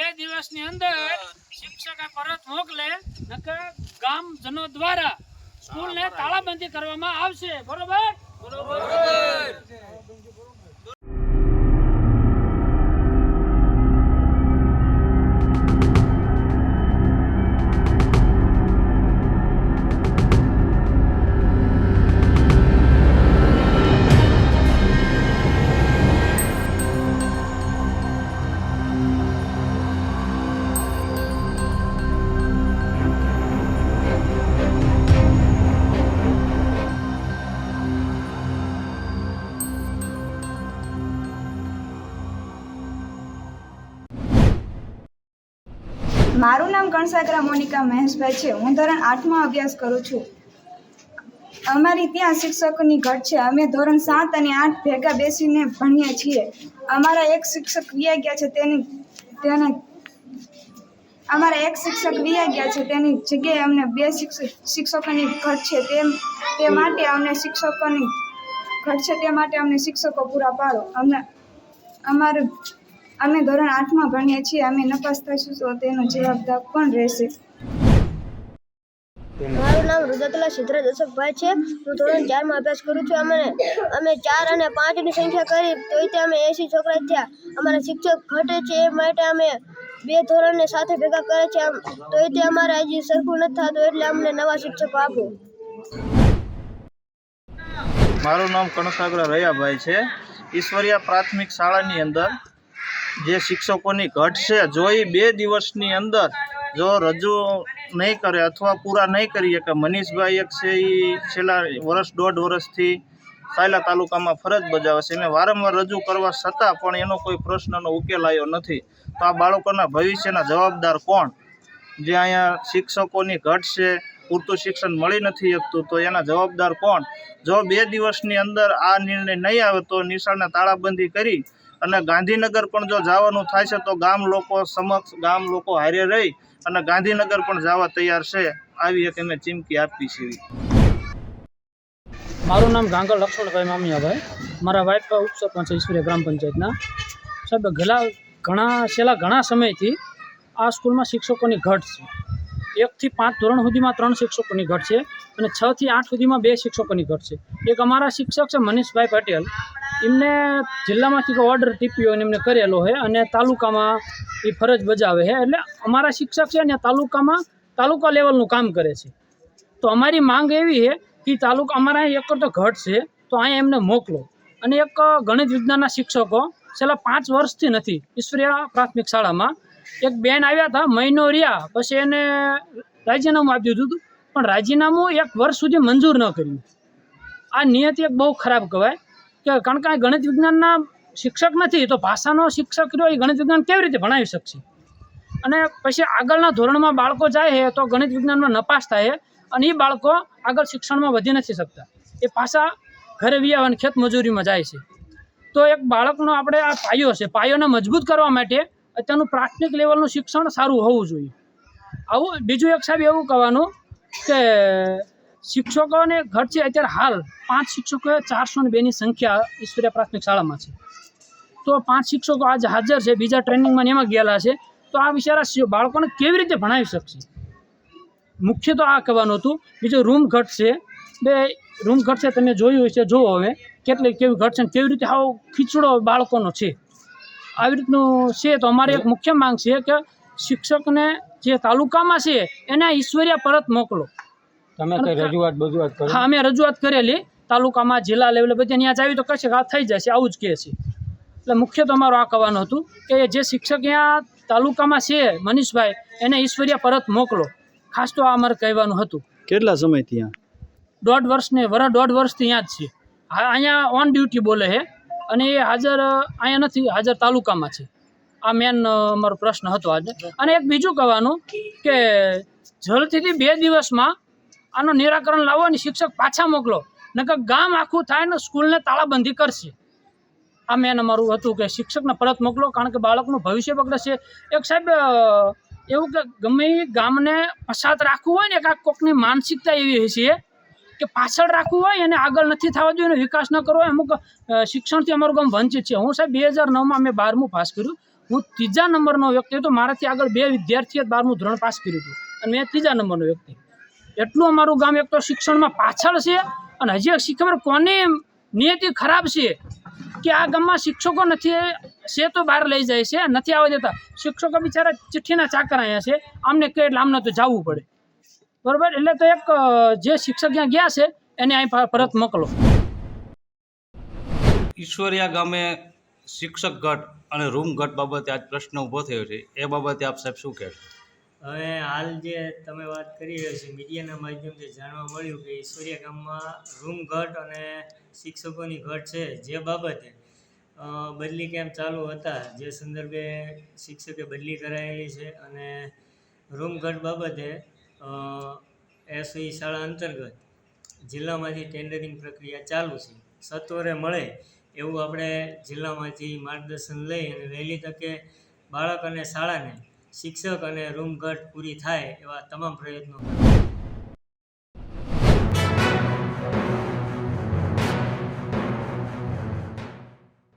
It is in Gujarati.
બે દિવસની અંદર શિક્ષકે પરત મોકલે નકર ગામજનો દ્વારા સ્કૂલને તાળાબંધી કરવામાં આવશે. બરોબર. મારું નામ કણસાગરા મોનિકા મહેશભાઈ છે. હું ધોરણ આઠમાં અભ્યાસ કરું છું. અમારી ત્યાં શિક્ષકોની ઘટ છે. અમે ધોરણ સાત અને આઠ ભેગા બેસીને ભણીએ છીએ. અમારા એક શિક્ષક વિયા ગયા છે તેની, તેને, અમારા એક શિક્ષક વિયા ગયા છે તેની જગ્યાએ અમને બે શિક્ષક શિક્ષકોની ઘટ છે. તેમ, તે માટે અમને શિક્ષકોની ઘટ છે. તે માટે અમને શિક્ષકો પૂરા પાડો. અમને, અમારું અમે ધોરણ આઠમાં ભણીએ છીએ અમે નપાસ થઈશું તો તેનો જવાબદાર કોણ રહેશે? મારું નામ રુદતલા સિદ્ધર દશકભાઈ છે. હું ધોરણ ચારમાં અભ્યાસ કરું છું. અમે અમે ચાર અને પાંચની સંખ્યા કરી તોય તે અમે એંસી છોકરા થયા. અમારા શિક્ષક ઘટે છે એ માટે અમે બે ધોરણને સાથે ભેગા કરે છે. આમ તોય તે અમારે હજી સરખું નથી થતું એટલે અમને નવા શિક્ષકો આપો. મારું નામ કણસાગરા રયાભાઈ છે. ઈશ્વરિયા પ્રાથમિક શાળાની અંદર જે શિક્ષકોની ઘટ છે જો એ બે દિવસની અંદર જો રજૂ નહીં કરે અથવા પૂરા નહીં કરીએ કે મનીષભાઈ એક છે એ છેલ્લા વર્ષ, દોઢ વર્ષથી સાયલા તાલુકામાં ફરજ બજાવે છે. એને વારંવાર રજૂ કરવા છતાં પણ એનો કોઈ પ્રશ્નનો ઉકેલ આવ્યો નથી. તો આ બાળકોના ભવિષ્યના જવાબદાર કોણ? જે અહીંયા શિક્ષકોની ઘટ છે, પૂરતું શિક્ષણ મળી નથી શકતું, તો એના જવાબદાર કોણ? જો બે દિવસની અંદર આ નિર્ણય નહીં આવે તો નિશાળને તાળાબંધી કરી અને ગાંધીનગર પણ જો જવાનું થાય છે, તો ગામ લોકો સમક્ષ ગામ લોકો હારે રહી અને ગાંધીનગર પણ જવા તૈયાર છે. આવી એક અમે ચીમકી આપી છે. મારું નામ ગાંગર લક્ષ્મણભાઈ મામિયાભાઈ. મારા વાઇફ ઉપસરપંચ ઈશ્વરીય ગ્રામ પંચાયતના. સાહેબ ગેલા ઘણા, છેલ્લા ઘણા સમયથી આ સ્કૂલમાં શિક્ષકોની ઘટ છે. એકથી પાંચ ધોરણ સુધીમાં ત્રણ શિક્ષકોની ઘટ છે અને છથી આઠ સુધીમાં બે શિક્ષકોની ઘટ છે. એક અમારા શિક્ષક છે મનીષભાઈ પટેલ. એમને જિલ્લામાંથી કોઈ ઓર્ડર ટીપીઓ એમને કરેલો છે અને તાલુકામાં એ ફરજ બજાવે છે. એટલે અમારા શિક્ષક છે ને તાલુકામાં તાલુકા લેવલનું કામ કરે છે. તો અમારી માંગ એવી છે કે તાલુકા અમારા એક તો ઘટ છે તો અહીંયા એમને મોકલો. અને એક ગણિત વિજ્ઞાનના શિક્ષકો છેલ્લા પાંચ વર્ષથી નથી ઈશ્વરીયા પ્રાથમિક શાળામાં એક બેન આવ્યા હતા, મહિનો રહ્યા, પછી એને રાજીનામું આપી દીધું હતું. પણ રાજીનામું એક વર્ષ સુધી મંજૂર ન કર્યું. આ નિયતિ એક બહુ ખરાબ કહેવાય કે કારણ કે ગણિત વિજ્ઞાનના શિક્ષક નથી, તો ભાષાનો શિક્ષક રહ્યો, એ ગણિત વિજ્ઞાન કેવી રીતે ભણાવી શકશે? અને પછી આગળના ધોરણમાં બાળકો જાય છે, તો ગણિત વિજ્ઞાનમાં નપાસ થાય અને એ બાળકો આગળ શિક્ષણમાં વધી નથી શકતા. એ પાછા ઘરે વિયા અને ખેત મજૂરીમાં જાય છે. તો એક બાળકનો આપણે આ પાયો છે, પાયોને મજબૂત કરવા માટે અત્યારનું પ્રાથમિક લેવલનું શિક્ષણ સારું હોવું જોઈએ. આવું બીજું એક સાહેબ એવું કહેવાનું કે શિક્ષકોને ઘટ છે અત્યારે હાલ પાંચ શિક્ષકો ચારસો ને બેની સંખ્યા ઈશ્વરીય પ્રાથમિક શાળામાં છે. તો પાંચ શિક્ષકો આજે હાજર છે, બીજા ટ્રેનિંગમાં એમાં ગયેલા છે, તો આ બિચારા બાળકોને કેવી રીતે ભણાવી શકશે? મુખ્ય તો આ કહેવાનું હતું. બીજું રૂમ ઘટ છે. બે, રૂમ ઘટ છે, તમે જોયું હશે જોવો હવે, કેટલી, કેવી ઘટ છે કેવી રીતે આવો ખીચડો બાળકોનો છે. આવી રીતનું છે તો અમારી એક મુખ્ય માંગ છે કે શિક્ષકને જે તાલુકામાં છે એને ઈશ્વરિયા પરત મોકલો. તમે રજૂઆત બજૂઆત હા અમે રજૂઆત કરેલી. તાલુકામાં જિલ્લા લેવલે બધી ત્યાં આવી તો કશે આ થઈ જશે આવું જ કહે છે. એટલે મુખ્ય તો અમારું આ કહેવાનું હતું કે જે શિક્ષક અહીંયા તાલુકામાં છે મનીષભાઈ એને ઈશ્વરિયા પરત મોકલો. ખાસ તો આ અમારે કહેવાનું હતું. કેટલા સમય ત્યાં દોઢ વર્ષને વર દોઢ વર્ષથી ત્યાં જ છે. હા અહીંયા ઓન ડ્યુટી બોલે છે. અને એ હાજર અહીંયા નથી, હાજર તાલુકામાં છે. આ મેન અમારો પ્રશ્ન હતો આજે. અને એક બીજું કહેવાનું કે જલ્દીથી બે દિવસમાં આનું નિરાકરણ લાવો અને શિક્ષક પાછા મોકલો. નકર ગામ આખું થાય ને સ્કૂલને તાળાબંધી કરશે. આ મેન અમારું હતું કે શિક્ષકને પરત મોકલો, કારણ કે બાળકનું ભવિષ્ય બગડશે. એક સાહેબ એવું કે ગમે ગામને પછાત રાખવું હોય ને એક આ કોકની માનસિકતા એવી છે કે પાછળ રાખવું હોય અને આગળ નથી થવા જોઈએ વિકાસ ન કરવો હોય, અમુક શિક્ષણથી અમારું ગામ વંચિત છે. હું સાહેબ બે હજાર નવમાં મેં બારમું પાસ કર્યું. હું ત્રીજા નંબરનો વ્યક્તિ હતો. મારાથી આગળ બે વિદ્યાર્થીએ બારમું ધોરણ પાસ કર્યું હતું. અને મેં ત્રીજા નંબરનો વ્યક્તિ. એટલું અમારું ગામ એક તો શિક્ષણમાં પાછળ છે અને હજી શીખબર કોની નિયતિ ખરાબ છે કે આ ગામમાં શિક્ષકો નથી, છે તો બહાર લઈ જાય છે, નથી આવવા દેતા. શિક્ષકો બિચારા ચિઠ્ઠીના ચાકર અહીંયા છે. આમને કહે એટલે આમને તો જવું પડે. બરોબર? એટલે તો એક જે શિક્ષક જ્યાં ગયા છે એને અહીં પરત મોકલો. ઈશ્વરિયા ગામે શિક્ષક ગઢ અને રૂમ ગઢ બાબતે આજ પ્રશ્ન ઊભો થયો છે. એ બાબતે આપ સાહેબ શું કહેશો? હવે હાલ જે તમે વાત કરી રહ્યા છો મીડિયાના માધ્યમથી જાણવા મળ્યું કે ઈશ્વરિયા ગામમાં રૂમ ઘટ અને શિક્ષકોની ઘટ છે જે બાબતે બદલી કેમ્પ ચાલુ હતા? જે સંદર્ભે શિક્ષકે બદલી કરાયેલી છે અને રૂમ ઘટ બાબતે એસવી શાળા અંતર્ગત જિલ્લામાંથી ટેન્ડરિંગ પ્રક્રિયા ચાલુ છે. સત્વરે મળે એવું આપણે જિલ્લામાંથી માર્ગદર્શન લઈ અને વહેલી તકે બાળક અને શાળાને શિક્ષક અને રૂમ ઘટ પૂરી થાય એવા તમામ પ્રયત્નો